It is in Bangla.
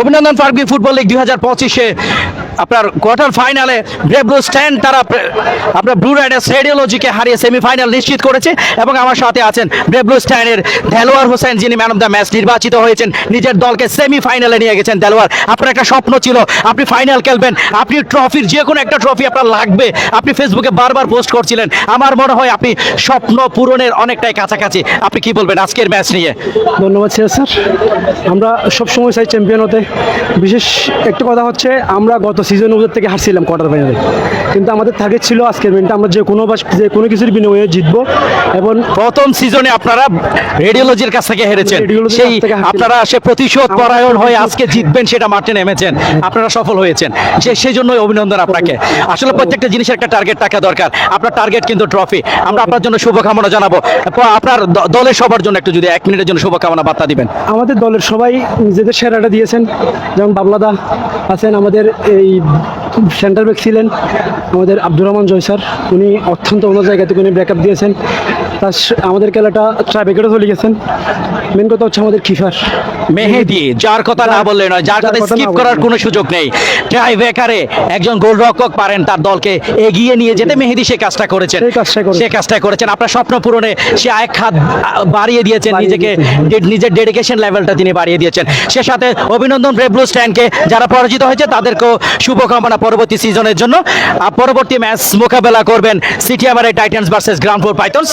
অভিনন্দন ফার্গি ফুটবল লিগ দুই হাজার পঁচিশে। আপনার কোয়ার্টার ফাইনালে ব্রেব্রু স্ট্যান্ড তারা, আপনার ব্লু রাইডার্স রেডিওলজিকে হারিয়ে সেমিফাইনাল নিশ্চিত করেছে এবং আমার সাথে আছেন ব্রেব্রু স্ট্যান্ডের দেলোয়ার হোসেন, যিনি ম্যান অফ দ্য ম্যাচ নির্বাচিত হয়েছেন। নিজের দলকে সেমিফাইনালে নিয়ে গেছেন দেলোয়ার। আপনার একটা স্বপ্ন ছিল, আপনি ফাইনাল খেলবেন, আপনি ট্রফির যে কোনো একটা ট্রফি আপনার লাগবে। আপনি ফেসবুকে বারবার পোস্ট করছিলেন। আমার মনে হয় আপনি স্বপ্ন পূরণের অনেকটাই কাছাকাছি। আপনি কি বলবেন আজকের ম্যাচ নিয়ে? ধন্যবাদ স্যার। আমরা সবসময় চাই চ্যাম্পিয়ন হতে। বিশেষ একটা কথা হচ্ছে, আমরা গত সিজন ওদের থেকে হারছিলাম কোয়ার্টার ফাইনালে কিন্তু আমাদের টার্গেট ছিল আজকের ম্যাচটা আমরা যে কোনো বাস যে কোনো কিছুর বিনিময়ে জিতবো এবং প্রথম সিজনে আপনারা রেডিওলজির কাছ থেকে হেরেছেন। সেই। আপনারা সে প্রতিশোধ পরায়ণ হয়ে আজকে জিতবেন সেটা মাঠে নেমেছেন। আপনারা সফল হয়েছেন। সে সেই জন্যই অভিনন্দন আপনাকে। আসলে প্রত্যেকটা জিনিসের একটা টার্গেট থাকা দরকার। আপনার টার্গেট কিন্তু ট্রফি আমরা আপনার জন্য শুভকামনা জানাব। আপনার দলের সবার জন্য একটু যদি এক মিনিটের জন্য শুভকামনা বার্তা দিবেন। আমাদের দলের সবাই নিজেদের সেরাটা দিয়েছেন। যেমন বাবলাদা আছেন আমাদের এই সেন্টার ব্যাক ছিলেন। আমাদের আব্দুর রহমান জয় স্যার উনি অত্যন্ত অন্য জায়গাতে উনি ব্যাকআপ দিয়েছেন। তার আমাদের খেলাটা ট্রাই চলে গেছেন। মেন কথা হচ্ছে আমাদের কিফার মেহেদি যার কথা না বললে নয় যার কথা স্কিপ করার কোনো সুযোগ নেই। ট্রাই বেকারে একজন গোলরক্ষক পারেন তার দলকে এগিয়ে নিয়ে যেতে মেহেদি সে কাজটা করেছেন। সে কাজটা করেছেন। আপনার স্বপ্ন পূরণে সে এক হাত বাড়িয়ে দিয়েছেন নিজেকে নিজের ডেডিকেশন লেভেলটা তিনি বাড়িয়ে দিয়েছেন। সে সাথে অভিনন্দন ব্রেভ স্ট্যান্ডকে যারা পরাজিত হয়েছে তাদেরকেও শুভকামনা পরবর্তী সিজনের জন্য। পরবর্তী ম্যাচ মোকাবেলা করবেন সিটি আমার Titans versus ground four Pythons